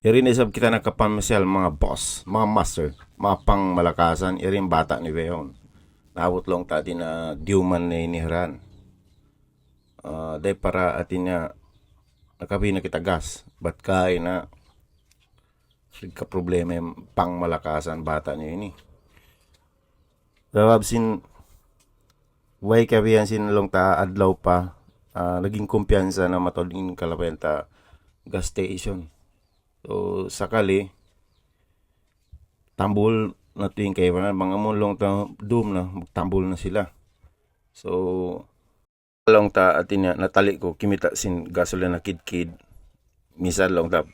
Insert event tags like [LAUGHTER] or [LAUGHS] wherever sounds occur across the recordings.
Irin isab kita nakapamasyal mga boss, mga master, mga pang malakasan, irin bata ni Beon. Naabot lang tati na diuman na iniharan. Uh, day para atin niya nakabi na kita gas. Ba't kaya na ka problema yung pang malakasan bata niya ini. Dawab sin way kabihan sin long ta adlaw pa ah, naging kumpiyansa na matoding kalabayan ta gas station. So, sakali, tambol na tuwing kayo na, mga mulong ta doom na, magtambol na sila. So, long ta atin niya, natali ko, kimita sin gasolina kid-kid, minsan long ta,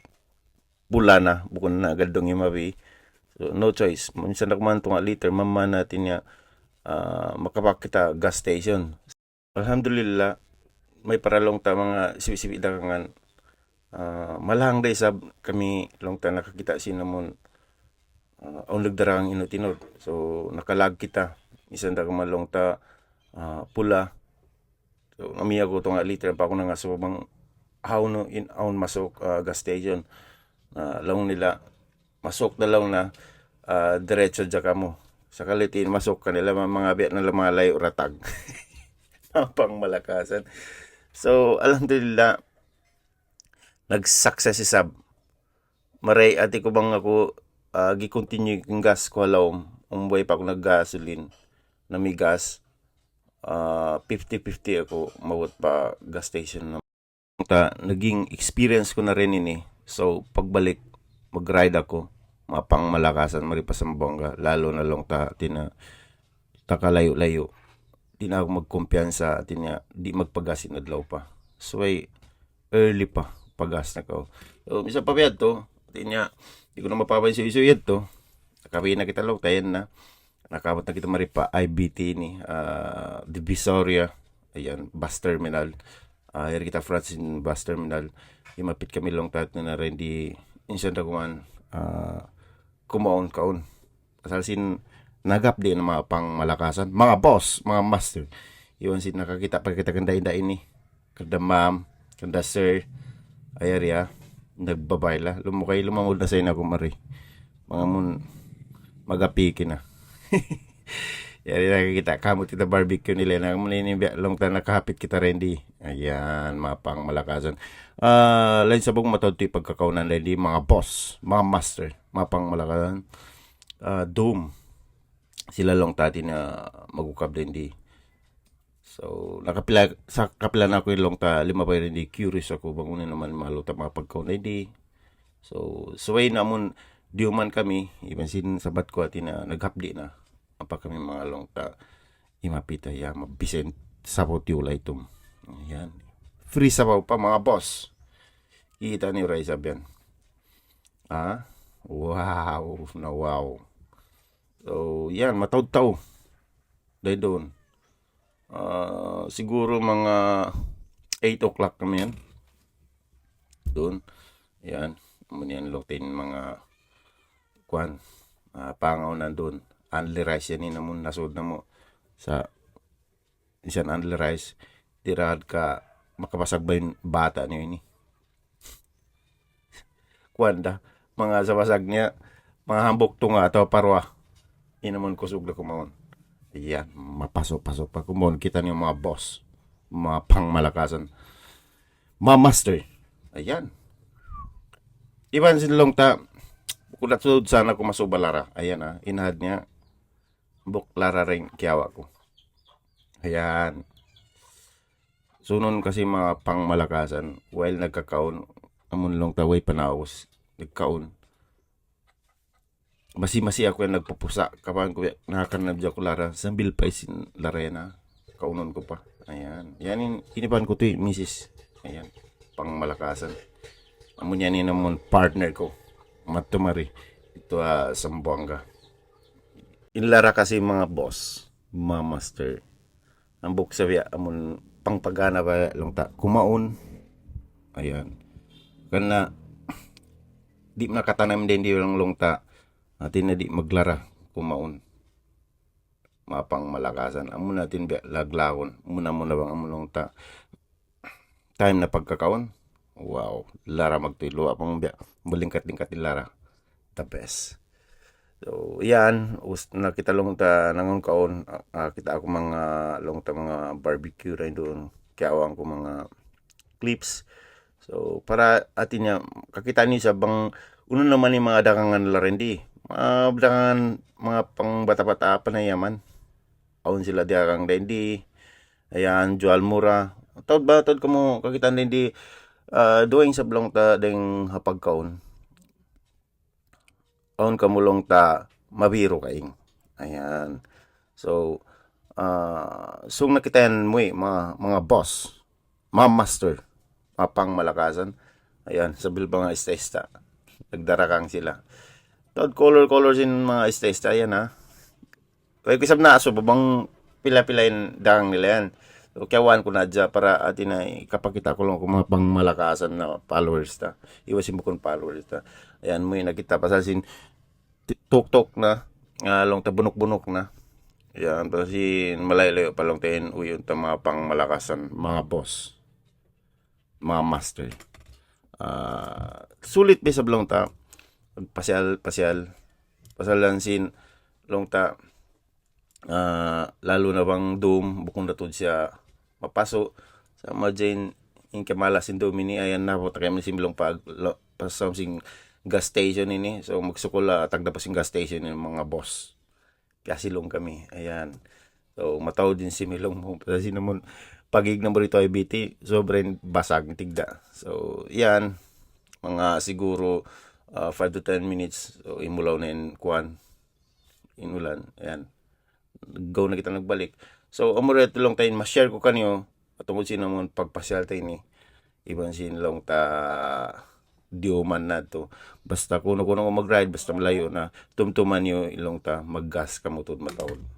pula na, bukon na agad dong imabi. So, no choice. Minsan nakuman tunga liter, mama natin niya, ah, makapak kita gas station. Alhamdulillah, may paralong ta mga sibi-sibi dagangan Ah, malahang day sab kami long ta nakakita sinamon uh, ang nagdarang inutinod so nakalag kita. Isan da malong ta ah, pula. So ami ako tong liter pa ako na nga so bang how no in own masok ah, gas station. Na long nila masok na lang na ah, diretso dya ka mo. Sa kalitin masok kanila mga mga biya na lamalay ratag. [LAUGHS] Pang malakasan. So alhamdulillah nag-success si Sab. Maray ati ko bang ako uh, gi-continue yung gas ko alawm. Umboy pa ako nag-gasoline na may gas. Uh, 50-50 ako mawat pa gas station na. Ta, naging experience ko na rin ini. So, pagbalik, mag-ride ako. Mapang malakasan, maripas ang bongga. Lalo na lang ta, tina, takalayo-layo. Di na ako magkumpiyansa, tina, di magpagasin adlaw pa. So, ay, early pa pagas na ko. So, misa pa biyad to. Tinya, di ko na mapapansin iso yun to. Nakabi na kita lang, tayan na. Nakabot na kita maripa IBT ni uh, Divisoria. Ayan, bus terminal. Uh, here kita France in bus terminal. Imapit kami long tat na rin di insan na kuman uh, kumaon kaon. Kasal sin nagap di na mga pang malakasan. Mga boss, mga master. Iwan sin nakakita pa kita kanda inda ini. Kada ma'am, kanda sir ayarya nagbabayla lumukay lumamod na sa ina kumari mga mun magapiki na. [LAUGHS] Yari nakikita. Kamot kita barbecue nila. Na maninibya long time nakahapit kita rendi ayan mapang malakasan. Ah uh, lain sabong matawti pagkakaunan rendi mga boss mga master mapang malakasan. Uh, doom. Sila long tati na magukab rendi So, nakapila, sa kapila na ako yung long ta, lima pa rin di, curious ako, bang unin naman maluta mga pagkaon na di. So, suway namon, di man kami, even sin sabat ko atin na naghapdi na, apa kami mga long ta, imapita ya, mabisen sabaw tiula itom. Ayan. Free sabaw pa mga boss. Kita ni Ray sabihan. Ah, wow, na wow. So, yan, mataw-taw. Dahil doon uh, siguro mga 8 o'clock kami yan. Doon. Yan yan lotin mga kwan. Uh, pangaw na doon. Unli rice yan namun nasod na mo. Sa isang unli rice tirad ka makapasag ba yung bata niyo ini [LAUGHS] kwan da mga sabasag niya mga hambok tunga atau parwa. Inamon kusog na kumawon Ayan, mapasok-pasok pa. Kumon, kita niyo mga boss. Mga pangmalakasan. Mga master. Ayan. Iban sinilong ta. Kulat sud sana ko masubalara. Ayan ah. Inahad niya. Buklara rin kiyawa ko. Ayan. Sunon kasi mga pangmalakasan. While nagkakaon. Amon long taway panaos. Nagkaon masi-masi ako yung nagpupusa. Kapag ko nakakanab ko lara sambil pa isin larena. Kaunon ko pa. Ayan. Yan in, inipan ko to eh, misis. Ayan. Pang malakasan. Amon yan yun namon partner ko. Matumari. Ito uh, Sambuanga inlara kasi mga boss mga master. Ang book sabi amon pang pagana ba lang ta? Kumaon. Ayan. Kana di nakatanam din di lang longta atin na di maglara kumaon mapang malakasan amo natin laglawon muna muna bang amulong ta time na pagkakaon Wow, Lara magtulo apang balingkat-lingkat ni Lara. The best. So, yan, nakita long ta nangon kaon ah, kita ako mga long ta mga barbecue rin doon. Kaya awang ko mga clips. So, para atin niya kakita ni sa bang uno naman ni mga dakangan la rin di. Mga dakangan mga pang bata-bata pa na yaman. Aun sila di akang di. Ayan, Joal Mura. Taod ba taod ko mo kakita din di ah, doing sa blong ta ding hapagkaon. Aun kamulong ta mabiro kaing. Ayan. So, ah sung nakitayan mo eh, mga, mga boss, mga master, mga pang malakasan. Ayan, sa bil mga ista-ista. Nagdarakang sila. Tawad color-color sin mga ista-ista, yan ha. Kaya kisab na aso, babang pila-pilain dang nila yan. So, kiyawan ko na dyan para atin na ikapakita ko lang kung mga pang malakasan na followers ta. Iwasin mo kung followers ta. Ayan mo yung nakita pa sa sin tuk-tuk na nga long ta bunok-bunok na. Yan, tapos si malayo pa lang tayo uyon ta mga pang malakasan, mga boss, mga master. Ah, sulit ba sa blong ta, pasyal, pasyal, pasalan sin, long ta, ah, lalo na bang doom, bukong natod siya, mapaso, sa majin, in kamala sin domini, ayan na po, takay man similong pag, lo- pa something gas station ini, so magsukula, tagda pa sing gas station yung mga boss kasilong kami. Ayan. So, mataw din si Milong mo. [LAUGHS] Kasi naman, pagig na mo rito ay BT, sobrang basag tigda. So, yan. Mga siguro 5 to 10 minutes. So, imulaw na yun, kuan. Inulan. Ayan. Go na kita nagbalik. So, amore ito lang tayo, ma-share ko kanyo. Atungkol sino mo pagpasyal tayo ni. Ibang sinilong ta diuman na to. Basta kuno kuno ko mag-ride, basta malayo na tumtuman nyo ilong ta, maggas ka mo matawag.